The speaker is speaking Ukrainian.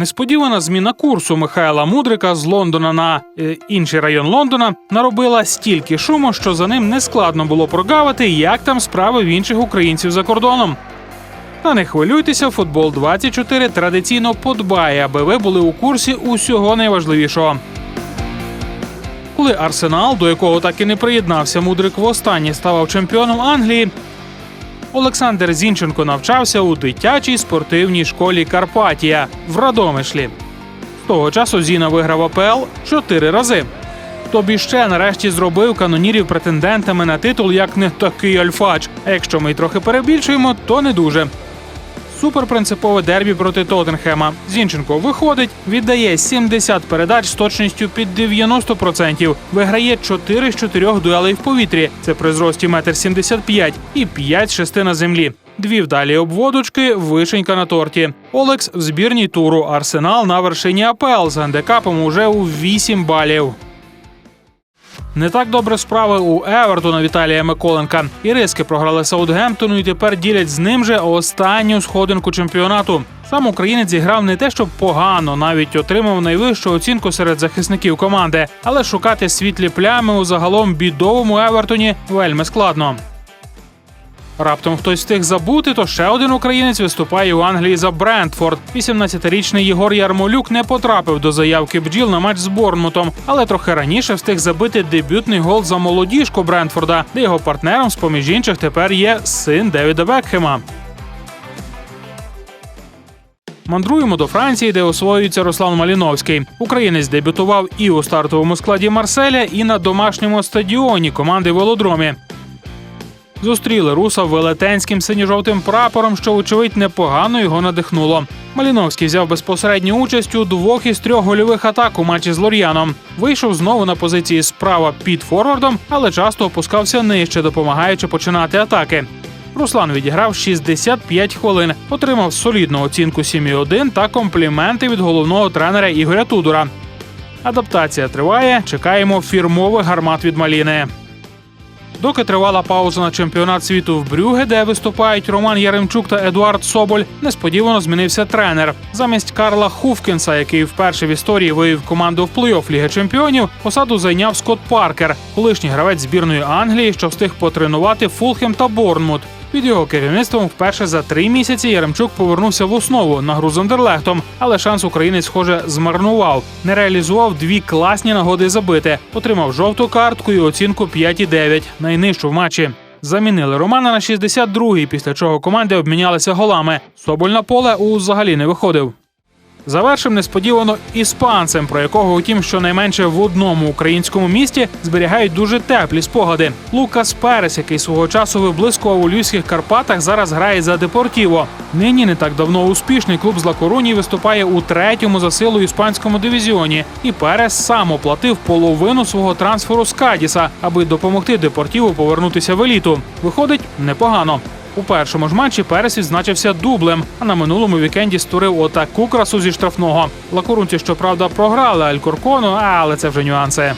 Несподівана зміна курсу Михайла Мудрика з Лондона на е, інший район Лондона наробила стільки шуму, що за ним нескладно було прогавити, як там справи в інших українців за кордоном. Та не хвилюйтеся, футбол 24 традиційно подбає, аби ви були у курсі усього найважливішого. Коли Арсенал, до якого так і не приєднався Мудрик востаннє ставав чемпіоном Англії, Олександр Зінченко навчався у дитячій спортивній школі Карпатія в Радомишлі. З того часу Зіна виграв АПЛ чотири рази. Тобі ще нарешті зробив канонірів претендентами на титул як не такий альфач. Якщо ми трохи перебільшуємо, то не дуже. Суперпринципове дербі проти Тоттенхема. Зінченко виходить, віддає 70 передач з точністю під 90%. Виграє 4 з 4 дуелей в повітрі. Це при зрості 1,75 м і 5 з 6 на землі. Дві вдалі обводочки, вишенька на торті. Олекс в збірній туру. Арсенал на вершині АПЛ з гандикапом уже у 8 балів. Не так добре справи у Евертона Віталія Миколенка. Іриски програли Саутгемптону і тепер ділять з ним же останню сходинку чемпіонату. Сам українець зіграв не те, що погано, навіть отримав найвищу оцінку серед захисників команди, але шукати світлі плями у загалом бідовому Евертоні вельми складно. Раптом хтось встиг забути, то ще один українець виступає у Англії за Брентфорд. 18-річний Єгор Ярмолюк не потрапив до заявки бджіл на матч з Борнмутом, але трохи раніше встиг забити дебютний гол за молодіжку Брентфорда, де його партнером, з поміж інших, тепер є син Девіда Бекхема. Мандруємо до Франції, де освоюється Руслан Маліновський. Українець дебютував і у стартовому складі Марселя, і на домашньому стадіоні команди Велодромі. Зустріли руса велетенським синьо-жовтим прапором, що, очевидь, непогано його надихнуло. Маліновський взяв безпосередню участь у двох із трьох гольових атак у матчі з Лор'яном. Вийшов знову на позиції справа під форвардом, але часто опускався нижче, допомагаючи починати атаки. Руслан відіграв 65 хвилин, отримав солідну оцінку 7,1 та компліменти від головного тренера Ігоря Тудора. Адаптація триває. Чекаємо фірмових гармат від Маліни. Доки тривала пауза на чемпіонат світу в Брюге, де виступають Роман Яремчук та Едуард Соболь, несподівано змінився тренер. Замість Карла Хуфкінса, який вперше в історії вивів команду в плей-офф Ліги Чемпіонів, посаду зайняв Скотт Паркер, колишній гравець збірної Англії, що встиг потренувати Фулхем та Борнмут. Під його керівництвом вперше за три місяці Яремчук повернувся в основу на гру з Андерлехтом, але шанс українець, схоже, змарнував. Не реалізував дві класні нагоди забити. Отримав жовту картку і оцінку 5,9, найнижчу в матчі. Замінили Романа на 62-й, після чого команди обмінялися голами. Соболь на поле взагалі не виходив. Завершив несподівано іспанцем, про якого, утім, щонайменше в одному українському місті зберігають дуже теплі спогади. Лукас Перес, який свого часу виблискував у Львівських Карпатах, зараз грає за Депортіво. Нині не так давно успішний клуб з Лакоруні виступає у третьому за силу іспанському дивізіоні. І Перес сам оплатив половину свого трансферу з Кадіса, аби допомогти Депортіву повернутися в еліту. Виходить непогано. У першому ж матчі Перес відзначився дублем, а на минулому вікенді створив отаку красу зі штрафного. Лакурунці, щоправда, програли Алькоркону, але це вже нюанси.